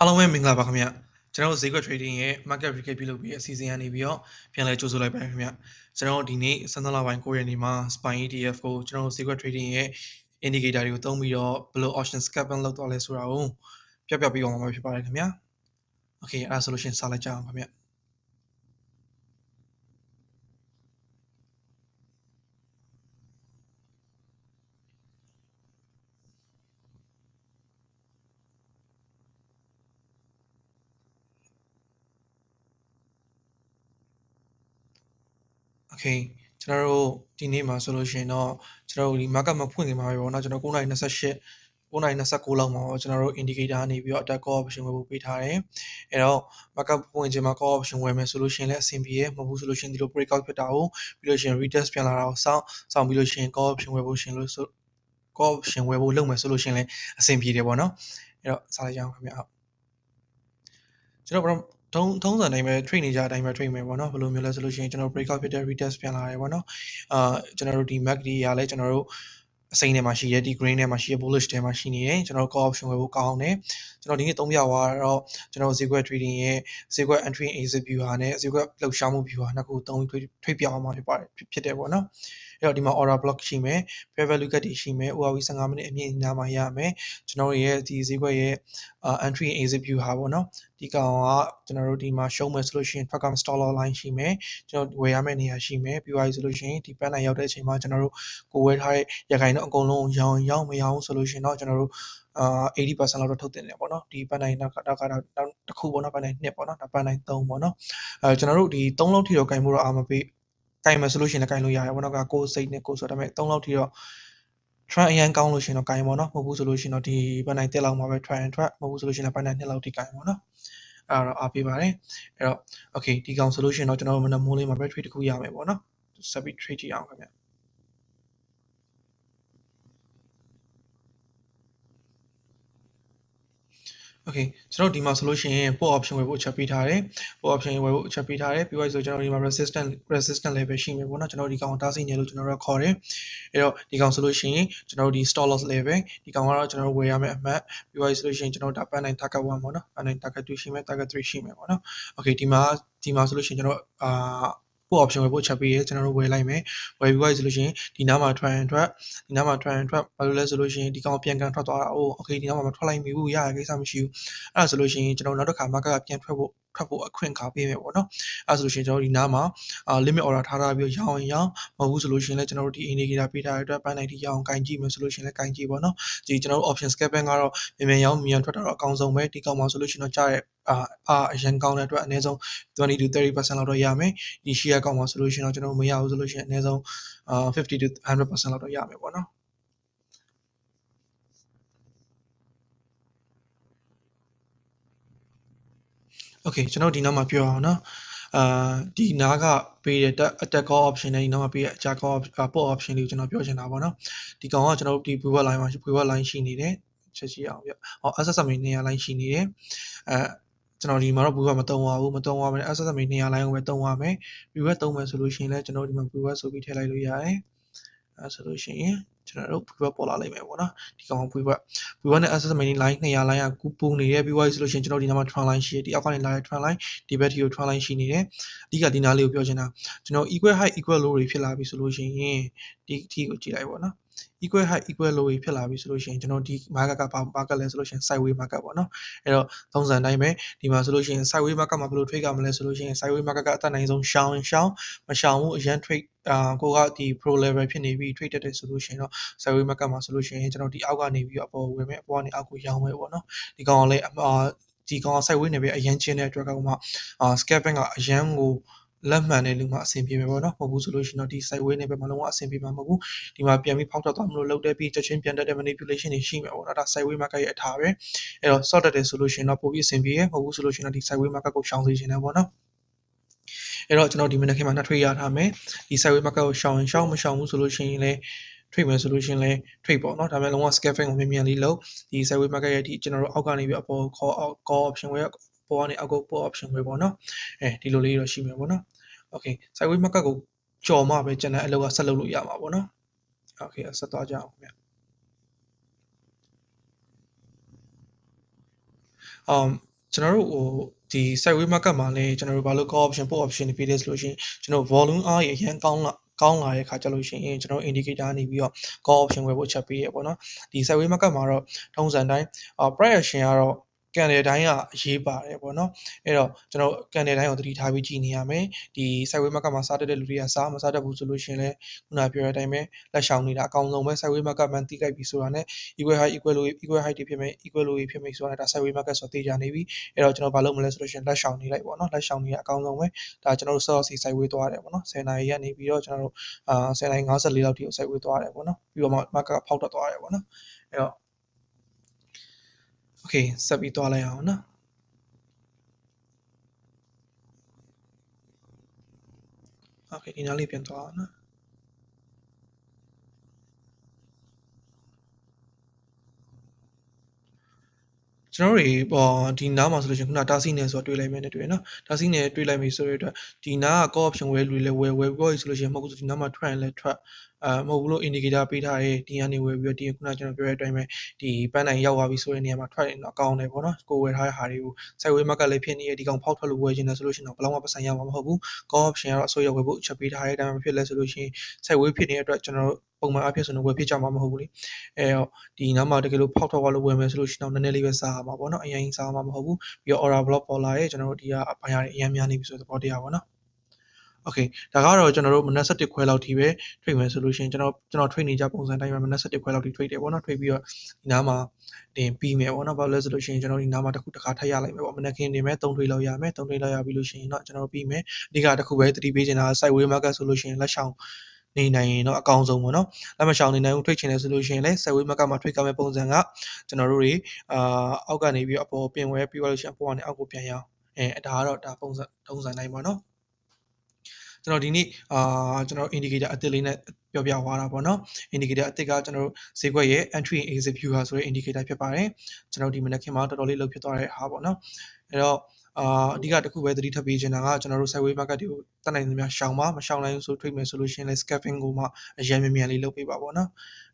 အားလုံးပဲမင်္ဂလာပါခင်ဗျကျွန်တော်တို့ဈေးကွက် trading ရဲ့ market recap ပြုလုပ်ပြီးအစီအစဉ်ကနေပြီးတော့ပြန်လည်ကြိုဆိုလိုက်ပါတယ်ခင်ဗျကျွန်တော်တို့ဒီနေ့စံသလပိုင်း9ရက်နေ့မှာ SPY ETF ကိုကျွန်တော်တို့ဈေးကွက် trading ရဲ့ indicator တွေကိုသုံးပြီးတော့ဘယ်လို option scalping လုပ်တော့လဲဆိုတာကိုပြပြပေးအောင်မှာဖြစ်ပါတယ်ခင်ဗျ Okay အဲ့ဒါဆိုလို့ရှိရင်စလိုက်ကြအောင်ခင်ဗျ Okay ကျွန်တော်တို့ဒီနေ့မှာဆိုလို့ရှိရင်တော့ကျွန်တော်တို့ဒီ market မဖွင့်ခင်မှာပဲပေါ့နော်ကျွန်တော်9:28 9:29လောက်မှာပေါ့ကျွန်တော်တို့ indicator ကနေပြီးတော့ attack call option ဝယ်ဖို့ပေးထားတယ်အဲ့တော့ market ဖွင့်ခြင်းမှာ call option ဝယ်မယ်ဆိုလို့ရှိရင်လည်းအဆင်ပြေရမဟုတ်ဘူးဆိုလို့ရှိရင်ဒီလို breakout ဖြစ်တာကိုပြီးလို့ရှိရင် retest ပြန်လာတာကိုစောင့်စောင့်ပြီးလို့ရှိရင် call option ဝယ်ဖို့ရှင်လို့ဆို call option ဝယ်ဖို့လုပ်မယ်ဆိုလို့ရှိရင်လည်းအဆင်ပြေတယ်ပေါ့နော်အဲ့တော့စားလိုက်ကြအောင်ခင်ဗျဟုတ်ကျွန်တော် ကတော့ထုံးထုံးစံတိုင်းပဲ trade နေကြအတိုင်းပဲ trade မယ်ပေါ့နော်ဘယ်လိုမျိုးလဲဆိုလို့ရှိရင်ကျွန်တော် breakout ဖြစ်တဲ့ retest ပြန်လာတယ်ပေါ့နော်အာကျွန်တော်တို့ဒီ MACD ကလည်းကျွန်တော်တို့အစိမ်းထဲမှာရှိရဲဒီ green ထဲမှာရှိရဲ bullish ထဲမှာရှိနေတယ်ကျွန်တော် call option ဝယ်ဖို့ကောင်းတယ်ကျွန်တော်ဒီနေ့သုံးပြသွားတော့ကျွန်တော်ဈေးကွက် trading ရဲ့ဈေးကွက် entry exit view ဟာနဲ့ဈေးကွက်လှုပ်ရှားမှု view ဟာနှစ်ခုသုံးပြီး trade ပြောင်းအောင်မှာဖြစ်ပါတယ်ဖြစ်တယ်ပေါ့နော် အဲ့တော့ဒီမှာ order block ရှိမယ် fair value gap တွေရှိမယ် ORV 15မိနစ်အမြင့်နားမှာရမယ်ကျွန်တော်ရဲ့ဒီဈေးကွက်ရဲ့ entry exit view ဟာပေါ့နော်ဒီကောင်ကကျွန်တော်တို့ဒီမှာရှုံးမယ်ဆိုလို့ရှိရင် tracker stop loss line ရှိမယ်ကျွန်တော်ဝယ်ရမယ့်နေရာရှိမယ်ပြီးသွားပြီဆိုလို့ရှိရင်ဒီပန်းနိုင်ရောက်တဲ့အချိန်မှာကျွန်တော်တို့ကိုဝယ်ထားတဲ့ရခိုင်တော့အကုန်လုံးရောင်းရောင်းမရောင်းဆိုလို့ရှိရင်တော့ကျွန်တော်တို့အာ80%လောက်တော့ထုတ်တင်တယ်ပေါ့နော်ဒီပန်းနိုင်နောက်တော့ကတော့တစ်ခုပေါ့နော်ပန်းနိုင်2ပေါ့နော်ဒါပန်းနိုင်3ပေါ့နော်အဲကျွန်တော်တို့ဒီ3လုံးထိတော့ကင်မှုတော့အာမပေးက င်မယ်ဆိုလို့ရှိရင်လည်းကင်လို့ရတယ်ပေါ့နော်ကကိုယ်စိတ်နဲ့ကိုယ်ဆိုတော့ဒါပေမဲ့3လောက်ထိတော့ try အရင်ကောင်းလို့ရှင်တော့ကင်ပေါ့နော်မဟုတ်ဘူးဆိုလို့ရှင်တော့ဒီပန်းနိုင်တက်လောက်မှာပဲ try and try မဟုတ်ဘူးဆိုလို့ရှင်လည်းပန်းနိုင်2လောက်ထိကင်ပေါ့နော်အဲ့တော့အားပေးပါတယ်အဲ့တော့ okay ဒီကောင်ဆိုလို့ရှင်တော့ကျွန်တော်တို့မနက်မိုးလေးမှာ battery တစ်ခုရမယ်ပေါ့နော်ဆက်ပြီး trade ကြည့်အောင်ခင်ဗျ Okay ကျွန်တော်ဒီမှာဆိုလို့ရှိရင် put option ဝယ်ဖို့အချက်ပေးထားတယ် put option ဝယ်ဖို့အချက်ပေးထားတယ်ပြီးတော့ဆိုကျွန်တော်ဒီမှာ resistant resistant level ရှိမယ်ပေါ့နော်ကျွန်တော်ဒီကောင်တားဆီးနေလို့ကျွန်တော်တို့ခေါ်တယ်အဲ့တော့ဒီကောင်ဆိုလို့ရှိရင်ကျွန်တော်ဒီ stop loss level ဒီကောင်ကတော့ကျွန်တော်တို့ဝယ်ရမယ့်အမှတ်ပြီးတော့ဆိုလို့ရှိရင်ကျွန်တော်ဒါ pan 9 target 1ပေါ့နော် pan 9 target 2ရှိမယ် target 3ရှိမယ်ပေါ့နော် Okay ဒီမှာဒီမှာဆိုလို့ရှိရင်ကျွန်တော်အာ ပို့ option ဝယ်ဖို့ချက်ပေးရဲကျွန်တော်တို့ဝယ်လိုက်မယ်ဝယ်ပြီးသွားပြီဆိုလို့ရှိရင်ဒီနားမှာ try and drop ဒီနားမှာ try and drop ဘာလို့လဲဆိုလို့ရှိရင်ဒီကောင်ပြန်ကန်ထွက်သွားတာအိုး okay ဒီနားမှာမထွက်လိုက်မိဘူးရရကိစ္စမရှိဘူးအဲ့ဒါဆိုလို့ရှိရင်ကျွန်တော်နောက်တစ်ခါ market ကပြန်ထွက်ဖို့ ထွက်ဖို့အခွင့်အခါပေးမယ်ပေါ့နော်အဲ့ဒါဆိုလို့ရှိရင်ကျွန်တော်ဒီနားမှာအာ limit order ထားထားပြီးရောင်းရင်ရောင်းမဟုတ်ဘူးဆိုလို့ရှိရင်လည်းကျွန်တော်တို့ဒီ indicator ပေးထားတဲ့အတွက်ပန်းနိုင်ဒီရောင်းကင်ကြည့်မယ်ဆိုလို့ရှိရင်လည်းကင်ကြည့်ပေါ့နော်ဒီကျွန်တော်တို့ option scalping ကတော့မြန်မြန်ရောင်းမြန်ထွက်တာတော့အကောင်းဆုံးပဲဒီကောင်မှာဆိုလို့ရှိရင်တော့ကြားတဲ့အာအာအရင်ကောင်းတဲ့အတွက်အနည်းဆုံး20 to 30%လောက်တော့ရမယ်ဒီ share ကောင်မှာဆိုလို့ရှိရင်တော့ကျွန်တော်တို့မရဘူးဆိုလို့ရှိရင်အနည်းဆုံးအာ50 to 100%လောက်တော့ရမယ်ပေါ့နော် Okay ကျွန်တော်ဒီနောက်မှာပြောအောင်နော်အာဒီနားကပေးတဲ့ attack call option နဲ့ဒီနောက်မှာပေးတဲ့ attack call put option လေးကိုကျွန်တော်ပြောချင်တာပေါ့နော်ဒီကောင်ကကျွန်တော်တို့ဒီ pivot line မှာ pivot line ရှိနေတယ်ချက်ကြည့်အောင်ပြဟော SSM 200 line ရှိနေတယ်အဲကျွန်တော်ဒီမှာတော့ pivot မတုံးပါဘူးမတုံးပါဘူး SSM 200 line ကိုပဲတုံးပါမယ် pivot တုံးမယ်ဆိုလို့ရှိရင်လည်းကျွန်တော်ဒီမှာ pivot ဆိုပြီးထည့်လိုက်လို့ရတယ်အဲဆိုလို့ရှိရင် ကျွန်တော်တို့ pivot ပေါ်လာလိမ့်မယ်ပေါ့နော်ဒီကောင် pivot pivot နဲ့ access main line 200 line ကကူပူနေတယ်ပြီးသွားပြီဆိုလို့ရှိရင်ကျွန်တော်ဒီနားမှာ trend line ရှိတယ်ဒီအောက်ကနေလာတဲ့ trend line ဒီဘက်ထိကို trend line ရှိနေတယ်အဓိကဒီနားလေးကိုပြောချင်တာကျွန်တော် equal height equal low တွေဖြစ်လာပြီဆိုလို့ရှိရင်ဒီဒီကိုကြည့်လိုက်ပေါ့နော် equal height equal low တွေဖြစ်လာပြီဆိုလို့ရှိရင်ကျွန်တော်ဒီ market ကဘာ market လဲဆိုလို့ရှိရင် sideway market ပေါ့နော်အဲ့တော့သုံးစံတိုင်းပဲဒီမှာဆိုလို့ရှိရင် sideway market မှာဘယ်လို trade ကမလဲဆိုလို့ရှိရင် sideway market ကအတက်နိုင်ဆုံးရှောင်းရှောင်းမရှောင်းဘူးအရန် trade အာကိုကဒီ pro level ဖြစ်နေပြီ trade တက်တဲ့ဆိုလို့ရှိရင်တော့ sideway market မှာဆိုလို့ရှိရင်ကျွန်တော်ဒီအောက်ကနေပြီးတော့အပေါ်ဝင်မယ်အပေါ်ကနေအောက်ကိုရောင်းမယ်ပေါ့နော်ဒီကောင်ကလည်းအာဒီကောင်က sideway နေပဲအရန်ချင်းတဲ့အတွက်ကမှအာ scalping ကအရန်ကို လက်မှန်တဲ့လူမှအဆင်ပြေမယ်ပေါ့နော်မဟုတ်ဘူးဆိုလို့ရှိရင်တော့ဒီ sideway နဲ့ပဲမလုံးဝအဆင်ပြေမှာမဟုတ်ဘူးဒီမှာပြန်ပြီးဖောက်ထွက်သွားမလို့လုပ်တဲ့ပြီးချက်ချင်းပြန်တက်တဲ့ manipulation တွေရှိမယ်ပေါ့နော်ဒါ sideway market ရဲ့အထားပဲအဲ့တော့ short တက်တယ်ဆိုလို့ရှိရင်တော့ပိုပြီးအဆင်ပြေရမဟုတ်ဘူးဆိုလို့ရှိရင်တော့ဒီ sideway market ကိုရှောင်စေချင်တယ်ပေါ့နော်အဲ့တော့ကျွန်တော်ဒီမနေ့ခေတ်မှာနှစ်ထွေးရထားမယ်ဒီ sideway market ကိုရှောင်ရင်ရှောင်မရှောင်ဘူးဆိုလို့ရှိရင်လည်း trade မယ်ဆိုလို့ရှိရင်လည်း trade ပေါ့နော်ဒါပေမဲ့လုံးဝ scalping ကိုမြန်မြန်လေးလုပ်ဒီ sideway market ရဲ့ဒီကျွန်တော်တို့အောက်ကနေပြီးအပေါ် call out call option ဝယ် ပေါ်ကနေအောက်ကို put option ဝယ်ပေါ့နော်အဲဒီလိုလေးတော့ရှိမယ်ပေါ့နော် okay sideway market ကိုကြော်မှပဲကျွန်တော်အလုပ်ကဆက်လုပ်လို့ရမှာပေါ့နော် okay ဆက်သွားကြအောင်ခင်ဗျ um ကျွန်တော်တို့ဟိုဒီ sideway market မှာလည်းကျွန်တော်တို့ဘာလို့ call option put option တွေပေးတယ်ဆိုလို့ရှိရင်ကျွန်တော် volume အားရအရင်ကောင်းလာကောင်းလာတဲ့ခါကျလို့ရှိရင်ကျွန်တော် indicator နေပြီးတော့ call option ဝယ်ဖို့ချက်ပေးရပေါ့နော်ဒီ sideway market မှာတော့ထုံးစံတိုင်း price action ကတော့ ကန်တယ်တိုင်းကအရေးပါတယ်ပေါ့နော်အဲ့တော့ကျွန်တော်ကန်တယ်တိုင်းကိုသတိထားပြီးကြည့်နေရမယ်ဒီ sideway market မှာစားတတ်တဲ့လူတွေကစားမစားတတ်ဘူးဆိုလို့ရှိရင်လည်းခုနပြောတဲ့အတိုင်းပဲလက်ရှောင်နေတာအကောင်းဆုံးပဲ sideway market မှန်တိကြိုက်ပြီဆိုတာနဲ့ equal height equal low equal height တွေဖြစ်မယ် equal low တွေဖြစ်မယ်ဆိုတာနဲ့ဒါ sideway market ဆိုတေးကြနေပြီအဲ့တော့ကျွန်တော်ဘာလုပ်မလဲဆိုလို့ရှိရင်လက်ရှောင်နေလိုက်ပေါ့နော်လက်ရှောင်နေရအကောင်းဆုံးပဲဒါကျွန်တော်တို့ source sideway သွားတယ်ပေါ့နော်10နာရီကနေပြီးတော့ကျွန်တော်တို့အာ10နာရီ54လောက်ထိကို sideway သွားတယ်ပေါ့နော်ပြီးတော့မှ market ဖောက်ထွက်သွားတယ်ပေါ့နော်အဲ့တော့ okay ဆက်ပြီးသွားလိုက်အောင်နော် okay ဒီနားလေးပြန်သွားအောင်နော်ကျွန်တော်တို့တွေပေါ်ဒီနားမှာဆိုလို့ရှိရင်ခုနတာစီနယ်ဆိုတာတွေ့လိုက်မယ်နဲ့တွေ့ရနော်တာစီနယ်တွေ့လိုက်ပြီဆိုတဲ့အတွက်ဒီနားက call option ဝယ်လူတွေလည်းဝယ်ဝယ်ပြီးတော့ဆိုလို့ရှိရင်မဟုတ်ဘူးဒီနားမှာ trend လည်း track အာမဟုတ်ဘူးလို့ indicator ပေးထားတယ်ဒီကနေဝယ်ပြီးတော့ဒီခုနကျွန်တော်ပြောတဲ့အတိုင်းပဲဒီပန်းနိုင်ရောက်သွားပြီဆိုတဲ့နေရာမှာ track ရင်တော့ကောင်းတယ်ပေါ့နော်ကိုဝယ်ထားတဲ့ဟာတွေကို sideway market လည်းဖြစ်နေရဒီကောင်ဖောက်ထွက်လို့ဝယ်ချင်တယ်ဆိုလို့ရှိရင်တော့ဘယ်လောက်မှပတ်စံရမှာမဟုတ်ဘူး call option ကတော့အစိုးရဝယ်ဖို့အချက်ပေးထားတဲ့အတိုင်းပဲဖြစ်လဲဆိုလို့ရှိရင် sideway ဖြစ်နေတဲ့အတွက်ကျွန်တော်တို့ပုံမှန်အဖြစ်ဆိုရင်ဝယ်ဖြစ်ကြမှာမဟုတ်ဘူးလေအဲတော့ဒီနားမှာတကယ်လို့ဖောက်ထွက်သွားလို့ဝယ်မယ်ဆိုလို့ရှိရင်တော့နည်းနည်းလေးပဲစားရမှာပေါ့နော်အရင်စားမှာမဟုတ်ဘူးပြီးတော့ order block ပေါ်လာရဲကျွန်တော်တို့ဒီကအပိုင်းရအရင်များနေပြီဆိုတဲ့သဘောတရားပေါ့နော် okay ဒါကတော့ကျွန်တော်တို့မနက်7ခွဲလောက်ထိပဲ trade မယ်ဆိုလို့ရှိရင်ကျွန်တော်ကျွန်တော် trade နေကြပုံစံတိုင်းပဲမနက်7ခွဲလောက်ထိ trade တယ်ပေါ့နော် trade ပြီးတော့ဒီနားမှာတင်ပြီးမယ်ပေါ့နော်ဘာလို့လဲဆိုလို့ရှိရင်ကျွန်တော်ဒီနားမှာတစ်ခုတစ်ခါထပ်ရလိုက်မယ်ပေါ့မနက်ခင်းနေမယ်3 trade လောက်ရမယ်3 trade လောက်ရပြီးလို့ရှိရင်တော့ကျွန်တော်ပြီးမယ်အဓိကတစ်ခုပဲသတိပေးချင်တာ sideway market ဆိုလို့ရှိရင်လက်ရှောင်နေနိုင်ရင်တော့အကောင်းဆုံးပေါ့နော်လက်မရှောင်နေနိုင်ဘူး trade ချင်တယ်ဆိုလို့ရှိရင်လည်း sideway market မှာ trade ကမဲ့ပုံစံကကျွန်တော်တို့တွေအာအောက်ကနေပြီးအပေါ်ပြင်ဝဲပြီးတော့လို့ရှိရင်အပေါ်ကနေအောက်ကိုပြန်ရအောင်အဲဒါကတော့ဒါပုံစံထုံးစံတိုင်းပေါ့နော် ကျွန်တော်ဒီနေ့အာကျွန်တော် indicator အသစ်လေးနဲ့ပြောပြသွားတာပေါ့နော် indicator အသစ်ကကျွန်တော်တို့ဈေးကွက်ရဲ့ entry and exit view ဟာဆိုတဲ့ indicator ဖြစ်ပါတယ်ကျွန်တော်ဒီမနက်ခင်းမှာတော်တော်လေးလှုပ်ဖြစ်သွားတဲ့ဟာပေါ့နော်အဲ့တော့အာအဓိကတစ်ခုပဲသတိထပ်ပေးချင်တာကကျွန်တော်တို့ sideway market တွေကိုတက်နိုင်သမျှရှောင်ပါမရှောင်နိုင်ဘူးဆို trade မယ်ဆိုလို့ရှိရင်လည်း scalping ကိုမှအရင်မြန်မြန်လေးလုပ်ပေးပါပေါ့နော်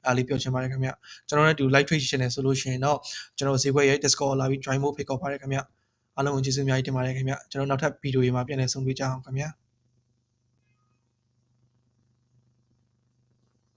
အားလေးပြောချင်ပါတယ်ခင်ဗျကျွန်တော်လည်းဒီ live trade ရှင်နေဆိုလို့ရှိရင်တော့ကျွန်တော်ဈေးကွက်ရဲ့ Discord လာပြီး join ဖို့ဖိတ်ခေါ်ပါတယ်ခင်ဗျအားလုံးကိုကျေးဇူးအများကြီးတင်ပါတယ်ခင်ဗျကျွန်တော်နောက်ထပ်ဗီဒီယိုတွေမှာပြန်လည်ဆုံတွေ့ကြအောင်ခင်ဗျ